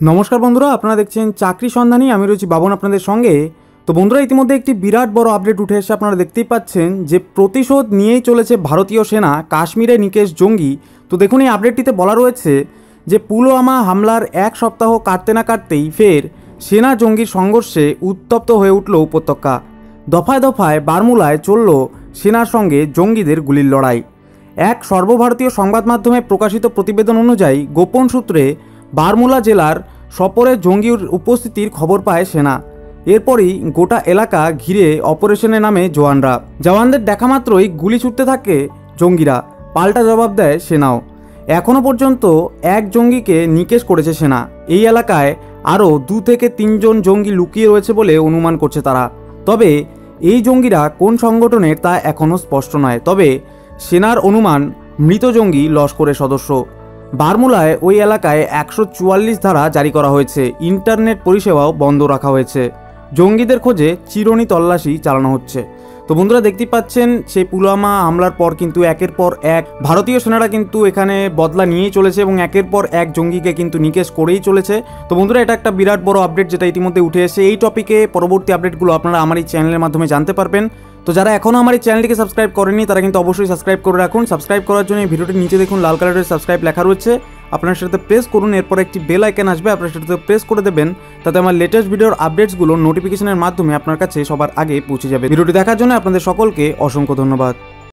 নমস্কার বন্ধুরা, আপনারা দেখছেন চাকরি সন্ধানী। আমি রয়েছি বাবন আপনাদের সঙ্গে। তো বন্ধুরা, ইতিমধ্যে একটি বিরাট বড় আপডেট উঠে এসে আপনারা দেখতেই পাচ্ছেন যে প্রতিশোধ নিয়েই চলেছে ভারতীয় সেনা, কাশ্মীরে নিকেশ জঙ্গি। তো দেখুন, এই আপডেটটিতে বলা রয়েছে যে পুলওয়ামা হামলার এক সপ্তাহ কাটতে না কাটতেই ফের সেনা জঙ্গির সংঘর্ষে উত্তপ্ত হয়ে উঠল উপত্যকা। দফায় দফায় বারমুলায় চলল সেনার সঙ্গে জঙ্গিদের গুলির লড়াই। এক সর্বভারতীয় সংবাদ মাধ্যমে প্রকাশিত প্রতিবেদন অনুযায়ী গোপন সূত্রে বারমুলা জেলার সপরে জঙ্গির উপস্থিতির খবর পায় সেনা। এরপরই গোটা এলাকা ঘিরে অপারেশনের নামে জওয়ানরা। জওয়ানদের দেখা মাত্রই গুলি ছুটতে থাকে জঙ্গিরা। পাল্টা জবাব দেয় সেনাও। এখনও পর্যন্ত এক জঙ্গিকে নিকেশ করেছে সেনা। এই এলাকায় আরও দু থেকে তিনজন জঙ্গি লুকিয়ে রয়েছে বলে অনুমান করছে তারা। তবে এই জঙ্গিরা কোন সংগঠনের তা এখনও স্পষ্ট নয়। তবে সেনার অনুমান মৃত জঙ্গি লস্করের সদস্য। বারমুলায় ওই এলাকায় একশো চুয়াল্লিশ ধারা জারি করা হয়েছে। ইন্টারনেট পরিষেবাও বন্ধ রাখা হয়েছে। জঙ্গিদের খোঁজে চিরনি তল্লাশি চালানো হচ্ছে। তো বন্ধুরা দেখতে পাচ্ছেন, সেই পুলওয়ামা হামলার পর কিন্তু একের পর এক ভারতীয় সেনারা কিন্তু এখানে বদলা নিয়েই চলেছে এবং একের পর এক জঙ্গিকে কিন্তু নিকেশ করেই চলেছে। তো বন্ধুরা এটা একটা বিরাট বড় আপডেট যেটা ইতিমধ্যে উঠে এসে এই টপিকে পরবর্তী আপডেটগুলো আপনারা আমার এই চ্যানেলের মাধ্যমে জানতে পারবেন। তো যারা এখনও আমার এই চ্যানেলটিকে সাবস্ক্রাইব করেনি তারা কিন্তু অবশ্যই সাবস্ক্রাইব করে রাখুন। সাবস্ক্রাইব করার জন্য ভিডিওটির নিচে দেখুন, লাল কালারের সাবস্ক্রাইব লেখা রয়েছে। আপনার সেটাতে প্রেস করুন, এরপর একটি বেল আইকন আসবে, আপনার সেটাতে প্রেস করে দেবেন, তাতে আমার লেটেস্ট ভিডিওর আপডেটসগুলো নোটিফিকেশনের মাধ্যমে আপনার কাছে সবার আগে পৌঁছে যাবে। ভিডিওটি দেখার জন্য আপনাদের সকলকে অসংখ্য ধন্যবাদ।